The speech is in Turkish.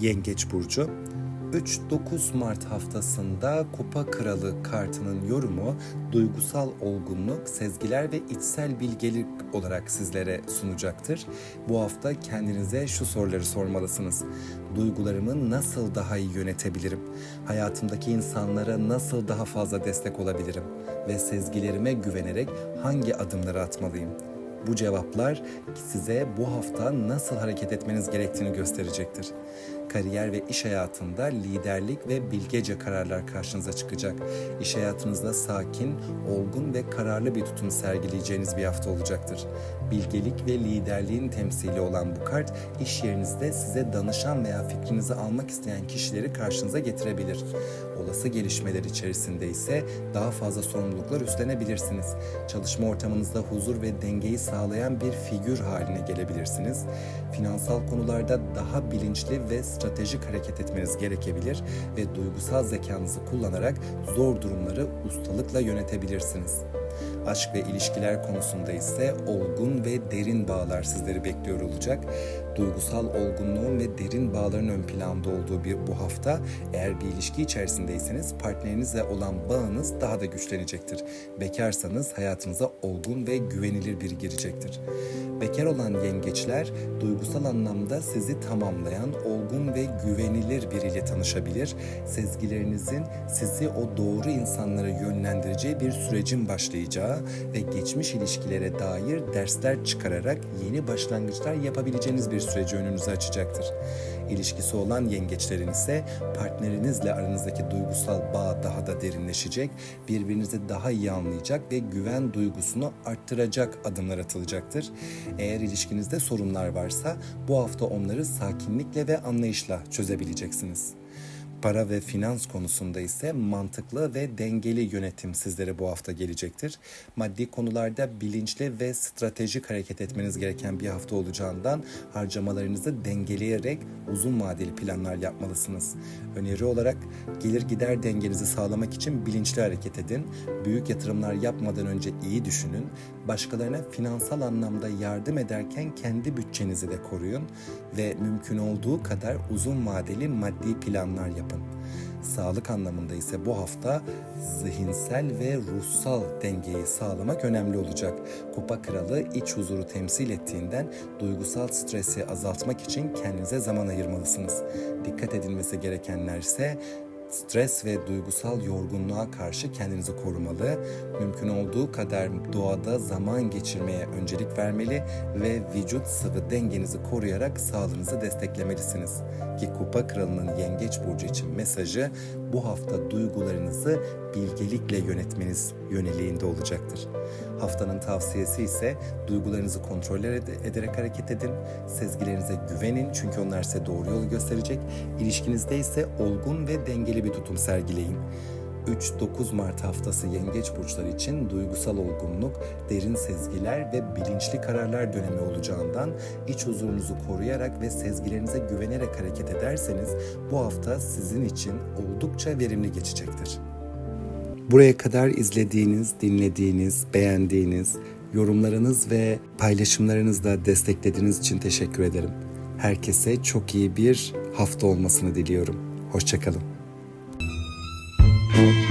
Yengeç Burcu 3-9 Mart haftasında Kupa Kralı kartının yorumu duygusal olgunluk, sezgiler ve içsel bilgelik olarak sizlere sunacaktır. Bu hafta kendinize şu soruları sormalısınız. Duygularımı nasıl daha iyi yönetebilirim? Hayatımdaki insanlara nasıl daha fazla destek olabilirim? Ve sezgilerime güvenerek hangi adımları atmalıyım? Bu cevaplar size bu hafta nasıl hareket etmeniz gerektiğini gösterecektir. Kariyer ve iş hayatında liderlik ve bilgece kararlar karşınıza çıkacak. İş hayatınızda sakin, olgun ve kararlı bir tutum sergileyeceğiniz bir hafta olacaktır. Bilgelik ve liderliğin temsili olan bu kart iş yerinizde size danışan veya fikrinizi almak isteyen kişileri karşınıza getirebilir. Olası gelişmeler içerisinde ise daha fazla sorumluluklar üstlenebilirsiniz. Çalışma ortamınızda huzur ve dengeyi sağlayan bir figür haline gelebilirsiniz. Finansal konularda daha bilinçli ve stratejik hareket etmeniz gerekebilir ve duygusal zekanızı kullanarak zor durumları ustalıkla yönetebilirsiniz. Aşk ve ilişkiler konusunda ise olgun ve derin bağlar sizleri bekliyor olacak. Duygusal olgunluğun ve derin bağların ön planda olduğu bir bu hafta eğer bir ilişki içerisindeyseniz partnerinizle olan bağınız daha da güçlenecektir. Bekarsanız hayatınıza olgun ve güvenilir biri girecektir. Bekar olan yengeçler duygusal anlamda sizi tamamlayan olgun ve güvenilir biriyle tanışabilir. Sezgilerinizin sizi o doğru insanlara yönlendireceği bir sürecin başlayacağı ve geçmiş ilişkilere dair dersler çıkararak yeni başlangıçlar yapabileceğiniz bir süreci önünüze açacaktır. İlişkisi olan yengeçlerin ise partnerinizle aranızdaki duygusal bağ daha da derinleşecek, birbirinizi daha iyi anlayacak ve güven duygusunu arttıracak adımlar atılacaktır. Eğer ilişkinizde sorunlar varsa bu hafta onları sakinlikle ve anlayışla çözebileceksiniz. Para ve finans konusunda ise mantıklı ve dengeli yönetim sizlere bu hafta gelecektir. Maddi konularda bilinçli ve stratejik hareket etmeniz gereken bir hafta olacağından harcamalarınızı dengeleyerek uzun vadeli planlar yapmalısınız. Öneri olarak gelir gider dengenizi sağlamak için bilinçli hareket edin. Büyük yatırımlar yapmadan önce iyi düşünün. Başkalarına finansal anlamda yardım ederken kendi bütçenizi de koruyun ve mümkün olduğu kadar uzun vadeli maddi planlar yapın. Sağlık anlamında ise bu hafta zihinsel ve ruhsal dengeyi sağlamak önemli olacak. Kupa Kralı iç huzuru temsil ettiğinden duygusal stresi azaltmak için kendinize zaman ayırmalısınız. Dikkat edilmesi gerekenler ise stres ve duygusal yorgunluğa karşı kendinizi korumalı, mümkün olduğu kadar doğada zaman geçirmeye öncelik vermeli ve vücut sıvı dengenizi koruyarak sağlığınızı desteklemelisiniz. Ki Kupa Kralı'nın Yengeç Burcu için mesajı bu hafta duygularınızı bilgelikle yönetmeniz yöneliğinde olacaktır. Haftanın tavsiyesi ise duygularınızı kontrol ed- ederek hareket edin. Sezgilerinize güvenin çünkü onlar size doğru yolu gösterecek. İlişkinizde ise olgun ve dengeli bir tutum sergileyin. 3-9 Mart haftası yengeç burçları için duygusal olgunluk, derin sezgiler ve bilinçli kararlar dönemi olacağından iç huzurunuzu koruyarak ve sezgilerinize güvenerek hareket ederseniz bu hafta sizin için oldukça verimli geçecektir. Buraya kadar izlediğiniz, dinlediğiniz, beğendiğiniz, yorumlarınız ve paylaşımlarınızla desteklediğiniz için teşekkür ederim. Herkese çok iyi bir hafta olmasını diliyorum. Hoşçakalın. Mm-hmm.